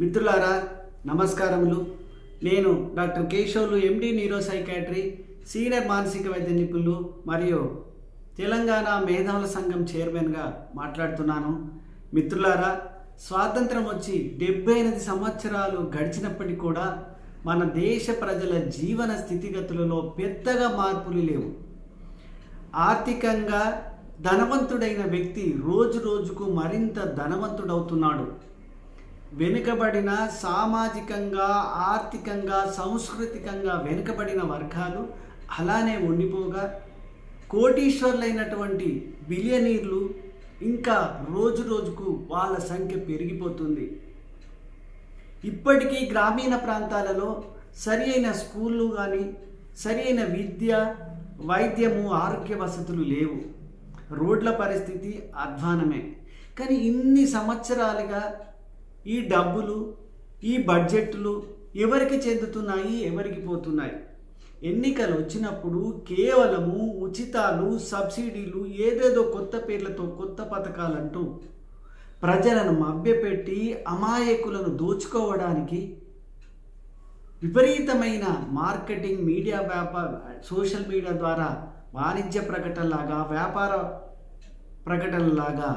మిత్రులారా నమస్కారములు. నేను doctor Keshavulu MD neuro psychiatry senior మానసిక వైద్య నిపుణులు మరియు తెలంగాణ మేధావుల సంఘం చైర్మన్గా మాట్లాడుతున్నాను. మిత్రులారా స్వాతంత్రం వచ్చి డెబ్బై ఎనిమిది సంవత్సరాలు గడిచినప్పటికీ కూడా మన దేశ ప్రజల జీవన స్థితిగతులలో పెద్దగా మార్పులు లేవు. ఆర్థికంగా ధనవంతుడైన వ్యక్తి రోజు రోజుకు మరింత ధనవంతుడవుతున్నాడు. వెనుకబడిన సామాజికంగా ఆర్థికంగా సాంస్కృతికంగా వెనుకబడిన వర్గాలు అలానే ఉండిపోగా కోటీశ్వర్లైనటువంటి బిలియనీర్లు ఇంకా రోజు రోజుకు వాళ్ళ సంఖ్య పెరిగిపోతుంది. ఇప్పటికీ గ్రామీణ ప్రాంతాలలో సరి అయిన స్కూళ్ళు కానీ సరి అయిన విద్య వైద్యము ఆరోగ్య వసతులు లేవు. రోడ్ల పరిస్థితి అధ్వానమే. కానీ ఇన్ని సంవత్సరాలుగా ఈ డబ్బులు ఈ బడ్జెట్లు ఎవరికి చెందుతున్నాయి ఎవరికి పోతున్నాయి? ఎన్నికలు వచ్చినప్పుడు కేవలము ఉచితాలు సబ్సిడీలు ఏదేదో కొత్త పేర్లతో కొత్త పథకాలంటూ ప్రజలను మభ్యపెట్టి అమాయకులను దోచుకోవడానికి విపరీతమైన మార్కెటింగ్ మీడియా వ్యాపార సోషల్ మీడియా ద్వారా వాణిజ్య ప్రకటనలాగా వ్యాపార ప్రకటనలాగా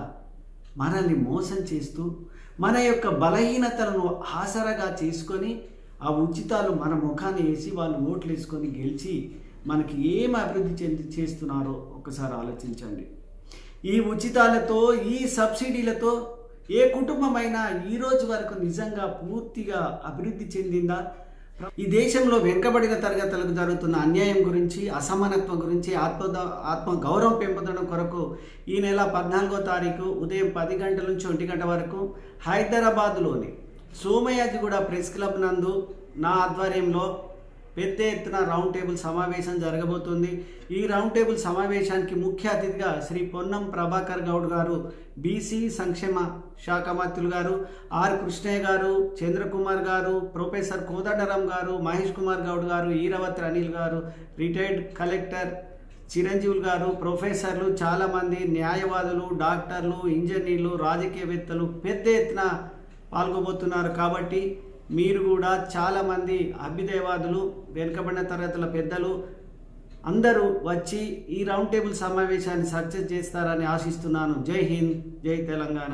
మనల్ని మోసం చేస్తూ మన యొక్క బలహీనతలను ఆసరగా చేసుకొని ఆ ఉచితాలు మన ముఖాన్ని వేసి వాళ్ళు ఓట్లు వేసుకొని గెలిచి మనకి ఏం అభివృద్ధి చెంది చేస్తున్నారో ఒకసారి ఆలోచించండి. ఈ ఉచితాలతో ఈ సబ్సిడీలతో ఏ కుటుంబమైనా ఈ రోజు వరకు నిజంగా పూర్తిగా అభివృద్ధి చెందిందా? ఈ దేశంలో వెనుకబడిన తరగతులకు జరుగుతున్న అన్యాయం గురించి అసమానత్వం గురించి ఆత్మ ఆత్మ గౌరవం పెంపొందడం కొరకు ఈ నెల పద్నాలుగో తారీఖు ఉదయం పది గంటల నుంచి ఒంటి గంట వరకు హైదరాబాద్లోని సోమయాజిగూడ ప్రెస్ క్లబ్ నందు నా ఆధ్వర్యంలో పెద్ద ఎత్తున రౌండ్ టేబుల్ సమావేశం జరగబోతుంది. ఈ రౌండ్ టేబుల్ సమావేశానికి ముఖ్య అతిథిగా శ్రీ పొన్నం ప్రభాకర్ గౌడ్ గారు బీసీ సంక్షేమ శాఖ మంత్రులు గారు ఆర్ కృష్ణయ్య గారు చంద్రకుమార్ గారు ప్రొఫెసర్ కోదండరాం గారు మహేష్ కుమార్ గౌడ్ గారు ఈరవత్రి అనిల్ గారు రిటైర్డ్ కలెక్టర్ చిరంజీవులు గారు ప్రొఫెసర్లు చాలామంది న్యాయవాదులు డాక్టర్లు ఇంజనీర్లు రాజకీయవేత్తలు పెద్ద ఎత్తున పాల్గొబోతున్నారు. కాబట్టి మీరు కూడా చాలామంది అభ్యుదయవాదులు వెనుకబడిన తరగతుల పెద్దలు అందరూ వచ్చి ఈ రౌండ్ టేబుల్ సమావేశాన్ని సక్సెస్ చేస్తారని ఆశిస్తున్నాను. జై హింద్ జై తెలంగాణ.